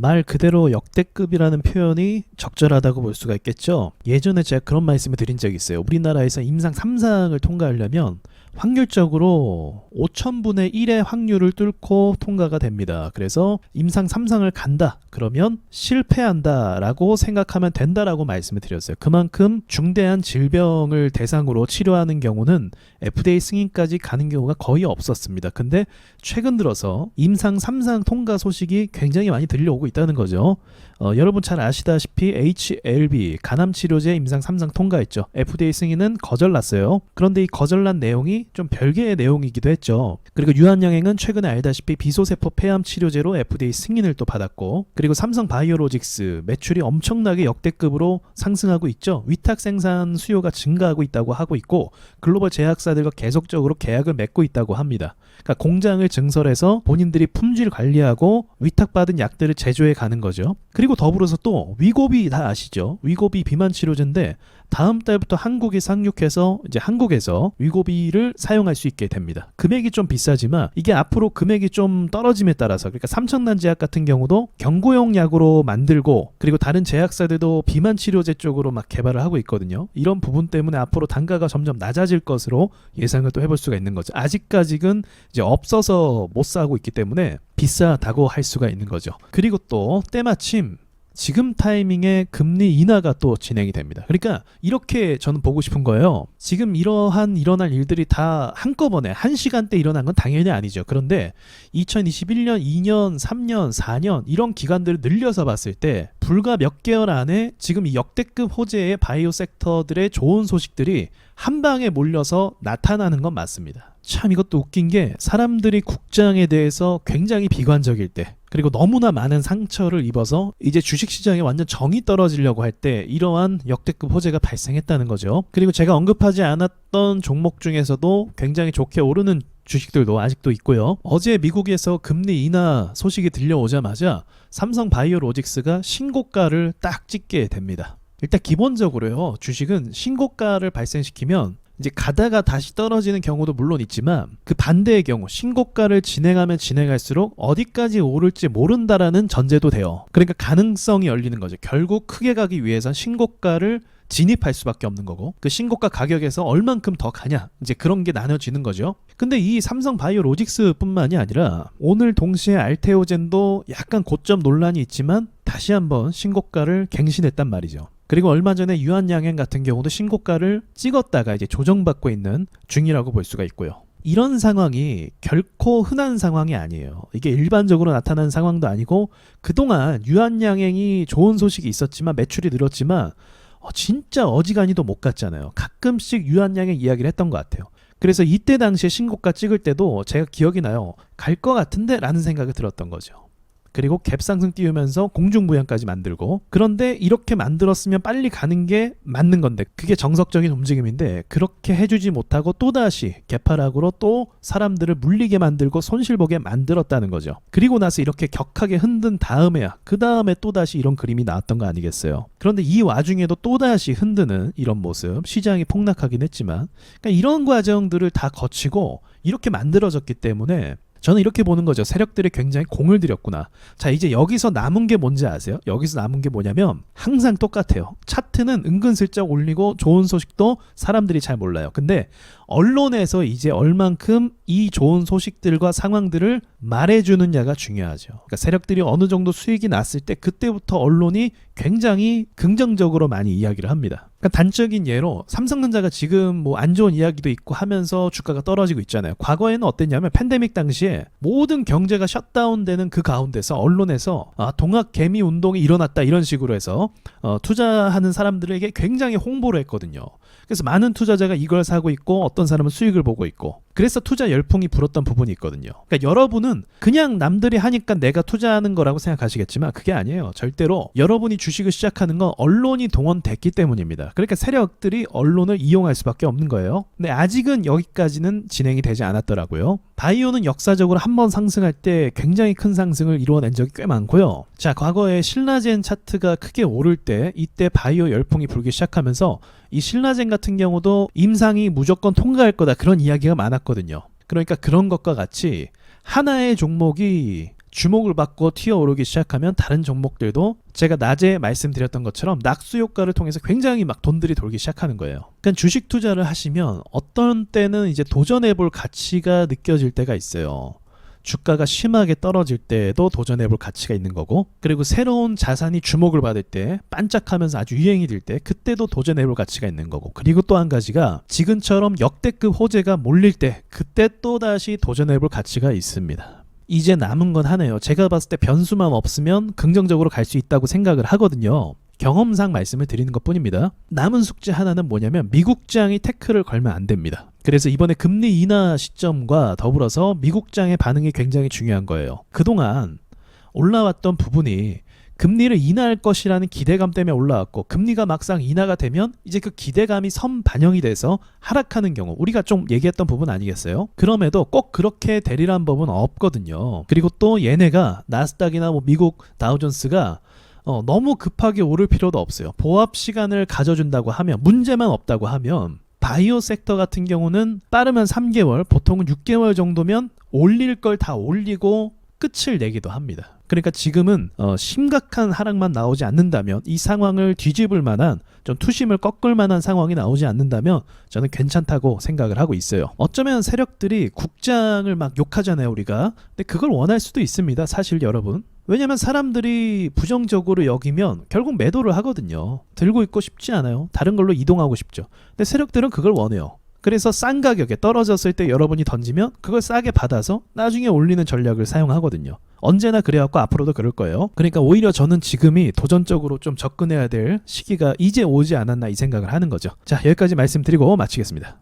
말 그대로 역대급이라는 표현이 적절하다고 볼 수가 있겠죠. 예전에 제가 그런 말씀을 드린 적이 있어요. 우리나라에서 임상 3상을 통과하려면 확률적으로 5천분의 1의 확률을 뚫고 통과가 됩니다. 그래서 임상 3상을 간다. 그러면 실패한다 라고 생각하면 된다라고 말씀을 드렸어요. 그만큼 중대한 질병을 대상으로 치료하는 경우는 FDA 승인까지 가는 경우가 거의 없었습니다. 근데 최근 들어서 임상 3상 통과 소식이 굉장히 많이 들려오고 있다는 거죠. 어, 여러분 잘 아시다시피 HLB 간암 치료제 임상 3상 통과했죠. FDA 승인은 거절났어요. 그런데 이 거절난 내용이 좀 별개의 내용이기도 했죠. 그리고 유한양행은 최근에 알다시피 비소세포 폐암 치료제로 FDA 승인을 또 받았고 그리고 삼성 바이오로직스 매출이 엄청나게 역대급으로 상승하고 있죠. 위탁 생산 수요가 증가하고 있다고 하고 있고 글로벌 제약사들과 계속적으로 계약을 맺고 있다고 합니다. 그러니까 공장을 증설해서 본인들이 품질 관리하고 위탁받은 약들을 제조해 가는 거죠. 그리고 더불어서 또 위고비 다 아시죠? 위고비 비만 치료제인데 다음 달부터 한국이 상륙해서 이제 한국에서 위고비를 사용할 수 있게 됩니다. 금액이 좀 비싸지만 이게 앞으로 금액이 좀 떨어짐에 따라서 그러니까 삼천난 제약 같은 경우도 경구용 약으로 만들고 그리고 다른 제약사들도 비만 치료제 쪽으로 막 개발을 하고 있거든요. 이런 부분 때문에 앞으로 단가가 점점 낮아질 것으로 예상을 또 해볼 수가 있는 거죠. 아직까지는 이제 없어서 못 사고 있기 때문에 비싸다고 할 수가 있는 거죠. 그리고 또 때마침 지금 타이밍에 금리 인하가 또 진행이 됩니다. 그러니까 이렇게 저는 보고 싶은 거예요. 지금 이러한 일어날 일들이 다 한꺼번에 한 시간대 일어난 건 당연히 아니죠. 그런데 2021년, 2년, 3년, 4년 이런 기간들을 늘려서 봤을 때 불과 몇 개월 안에 지금 이 역대급 호재의 바이오 섹터들의 좋은 소식들이 한 방에 몰려서 나타나는 건 맞습니다. 참 이것도 웃긴 게 사람들이 국장에 대해서 굉장히 비관적일 때 그리고 너무나 많은 상처를 입어서 이제 주식시장에 완전 정이 떨어지려고 할 때 이러한 역대급 호재가 발생했다는 거죠. 그리고 제가 언급하지 않았던 종목 중에서도 굉장히 좋게 오르는 주식들도 아직도 있고요. 어제 미국에서 금리 인하 소식이 들려오자마자 삼성 바이오로직스가 신고가를 딱 찍게 됩니다. 일단 기본적으로요. 주식은 신고가를 발생시키면 이제 가다가 다시 떨어지는 경우도 물론 있지만 그 반대의 경우 신고가를 진행하면 진행할수록 어디까지 오를지 모른다라는 전제도 돼요. 그러니까 가능성이 열리는 거죠. 결국 크게 가기 위해선 신고가를 진입할 수밖에 없는 거고 그 신고가 가격에서 얼만큼 더 가냐 이제 그런 게 나눠지는 거죠. 근데 이 삼성 바이오로직스뿐만이 아니라 오늘 동시에 알테오젠도 약간 고점 논란이 있지만 다시 한번 신고가를 갱신했단 말이죠. 그리고 얼마 전에 유한양행 같은 경우도 신고가를 찍었다가 이제 조정받고 있는 중이라고 볼 수가 있고요. 이런 상황이 결코 흔한 상황이 아니에요. 이게 일반적으로 나타나는 상황도 아니고 그동안 유한양행이 좋은 소식이 있었지만 매출이 늘었지만 어, 진짜 어지간히도 못 갔잖아요. 가끔씩 유한양행 이야기를 했던 것 같아요. 그래서 이때 당시에 신고가 찍을 때도 제가 기억이 나요. 갈 것 같은데 라는 생각이 들었던 거죠. 그리고 갭 상승 띄우면서 공중부양까지 만들고. 그런데 이렇게 만들었으면 빨리 가는 게 맞는 건데 그게 정석적인 움직임인데 그렇게 해주지 못하고 또다시 개파락으로 또 사람들을 물리게 만들고 손실보게 만들었다는 거죠. 그리고 나서 이렇게 격하게 흔든 다음에야 그 다음에 또다시 이런 그림이 나왔던 거 아니겠어요? 그런데 이 와중에도 또다시 흔드는 이런 모습 시장이 폭락하긴 했지만 그러니까 이런 과정들을 다 거치고 이렇게 만들어졌기 때문에 저는 이렇게 보는 거죠. 세력들이 굉장히 공을 들였구나. 자, 이제 여기서 남은 게 뭔지 아세요? 여기서 남은 게 뭐냐면 항상 똑같아요. 차트는 은근슬쩍 올리고 좋은 소식도 사람들이 잘 몰라요. 근데 언론에서 이제 얼만큼 이 좋은 소식들과 상황들을 말해주느냐가 중요하죠. 그러니까 세력들이 어느 정도 수익이 났을 때 그때부터 언론이 굉장히 긍정적으로 많이 이야기를 합니다. 그러니까 단적인 예로 삼성전자가 지금 뭐 안 좋은 이야기도 있고 하면서 주가가 떨어지고 있잖아요. 과거에는 어땠냐면 팬데믹 당시에 모든 경제가 셧다운되는 그 가운데서 언론에서 아, 동학 개미 운동이 일어났다 이런 식으로 해서 어, 투자하는 사람들에게 굉장히 홍보를 했거든요. 그래서 많은 투자자가 이걸 사고 있고 어떤 사람은 수익을 보고 있고 그래서 투자 열풍이 불었던 부분이 있거든요. 그러니까 여러분은 그냥 남들이 하니까 내가 투자하는 거라고 생각하시겠지만 그게 아니에요. 절대로 여러분이 주식을 시작하는 건 언론이 동원됐기 때문입니다. 그러니까 세력들이 언론을 이용할 수밖에 없는 거예요. 근데 아직은 여기까지는 진행이 되지 않았더라고요. 바이오는 역사적으로 한 번 상승할 때 굉장히 큰 상승을 이루어낸 적이 꽤 많고요. 자, 과거에 신라젠 차트가 크게 오를 때 이때 바이오 열풍이 불기 시작하면서 이 신라젠 같은 경우도 임상이 무조건 통과할 거다 그런 이야기가 많았거든요. 그러니까 그런 것과 같이 하나의 종목이 주목을 받고 튀어오르기 시작하면 다른 종목들도 제가 낮에 말씀드렸던 것처럼 낙수 효과를 통해서 굉장히 막 돈들이 돌기 시작하는 거예요. 그러니까 주식 투자를 하시면 어떤 때는 이제 도전해 볼 가치가 느껴질 때가 있어요. 주가가 심하게 떨어질 때에도 도전해 볼 가치가 있는 거고 그리고 새로운 자산이 주목을 받을 때 반짝하면서 아주 유행이 될 때 그때도 도전해 볼 가치가 있는 거고 그리고 또 한 가지가 지금처럼 역대급 호재가 몰릴 때 그때 또 다시 도전해 볼 가치가 있습니다. 이제 남은 건 하네요. 제가 봤을 때 변수만 없으면 긍정적으로 갈 수 있다고 생각을 하거든요. 경험상 말씀을 드리는 것 뿐입니다. 남은 숙제 하나는 뭐냐면 미국장이 태클을 걸면 안 됩니다. 그래서 이번에 금리 인하 시점과 더불어서 미국장의 반응이 굉장히 중요한 거예요. 그동안 올라왔던 부분이 금리를 인하할 것이라는 기대감 때문에 올라왔고 금리가 막상 인하가 되면 이제 그 기대감이 선 반영이 돼서 하락하는 경우 우리가 좀 얘기했던 부분 아니겠어요? 그럼에도 꼭 그렇게 되리란 법은 없거든요. 그리고 또 얘네가 나스닥이나 뭐 미국 다우존스가 어, 너무 급하게 오를 필요도 없어요. 보합 시간을 가져준다고 하면 문제만 없다고 하면 바이오 섹터 같은 경우는 빠르면 3개월, 보통은 6개월 정도면 올릴 걸 다 올리고 끝을 내기도 합니다. 그러니까 지금은 어, 심각한 하락만 나오지 않는다면 이 상황을 뒤집을 만한 좀 투심을 꺾을 만한 상황이 나오지 않는다면 저는 괜찮다고 생각을 하고 있어요. 어쩌면 세력들이 국장을 막 욕하잖아요, 우리가. 근데 그걸 원할 수도 있습니다, 사실 여러분. 왜냐면 사람들이 부정적으로 여기면 결국 매도를 하거든요. 들고 있고 싶지 않아요. 다른 걸로 이동하고 싶죠. 근데 세력들은 그걸 원해요. 그래서 싼 가격에 떨어졌을 때 여러분이 던지면 그걸 싸게 받아서 나중에 올리는 전략을 사용하거든요. 언제나 그래왔고 앞으로도 그럴 거예요. 그러니까 오히려 저는 지금이 도전적으로 좀 접근해야 될 시기가 이제 오지 않았나 이 생각을 하는 거죠. 자, 여기까지 말씀드리고 마치겠습니다.